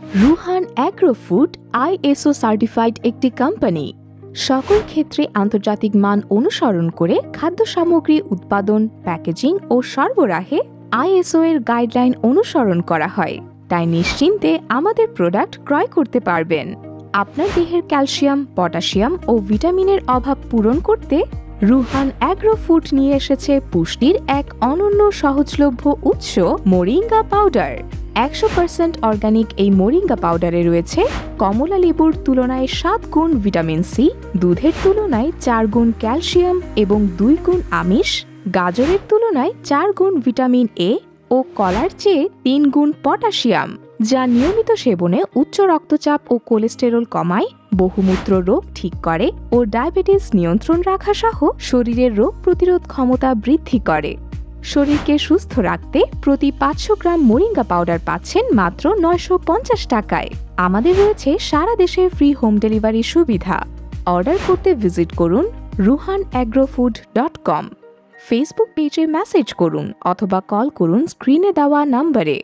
Ruhan agro food ISO certified একটি company. সকল ক্ষেত্রে আন্তর্জাতিক মান অনুসরণ করে খাদ্য সামগ্রী উৎপাদন, প্যাকেজিং ও সরবরাহে আইএসও এর গাইডলাইন অনুসরণ করা হয়। তাই নিশ্চিন্তে আমাদের প্রোডাক্ট ক্রয় করতে পারবেন। আপনার দেহের ক্যালসিয়াম, পটাশিয়াম ও ভিটামিনের অভাব পূরণ করতে রুহান অ্যাগ্রো ফুড নিয়ে এসেছে পুষ্টির এক অনন্য সহজলভ্য উৎস, মোরিঙ্গা পাউডার। একশো পার্সেন্ট অর্গানিক এই মোরিঙ্গা পাউডারে রয়েছে। কমলা লেবুর তুলনায় সাত গুণ ভিটামিন সি, দুধের তুলনায় চার গুণ ক্যালসিয়াম এবং দুই গুণ আমিষ, গাজরের তুলনায় চার গুণ ভিটামিন এ ও কলার চেয়ে তিন গুণ পটাশিয়াম, যা নিয়মিত সেবনে উচ্চ রক্তচাপ ও কোলেস্টেরল কমায়, বহুমূত্র রোগ ঠিক করে ও ডায়াবেটিস নিয়ন্ত্রণ রাখা সহ শরীরের রোগ প্রতিরোধ ক্ষমতা বৃদ্ধি করে। শরীরকে সুস্থ রাখতে প্রতি পাঁচশো গ্রাম মোরিঙ্গা পাউডার পাচ্ছেন মাত্র নয়শো পঞ্চাশ টাকায়। আমাদের রয়েছে সারা দেশে ফ্রি হোম ডেলিভারি সুবিধা। অর্ডার করতে ভিজিট করুন Ruhan agro food dot com. Facebook পেজে মেসেজ করুন অথবা কল করুন স্ক্রিনে দেওয়া নম্বরে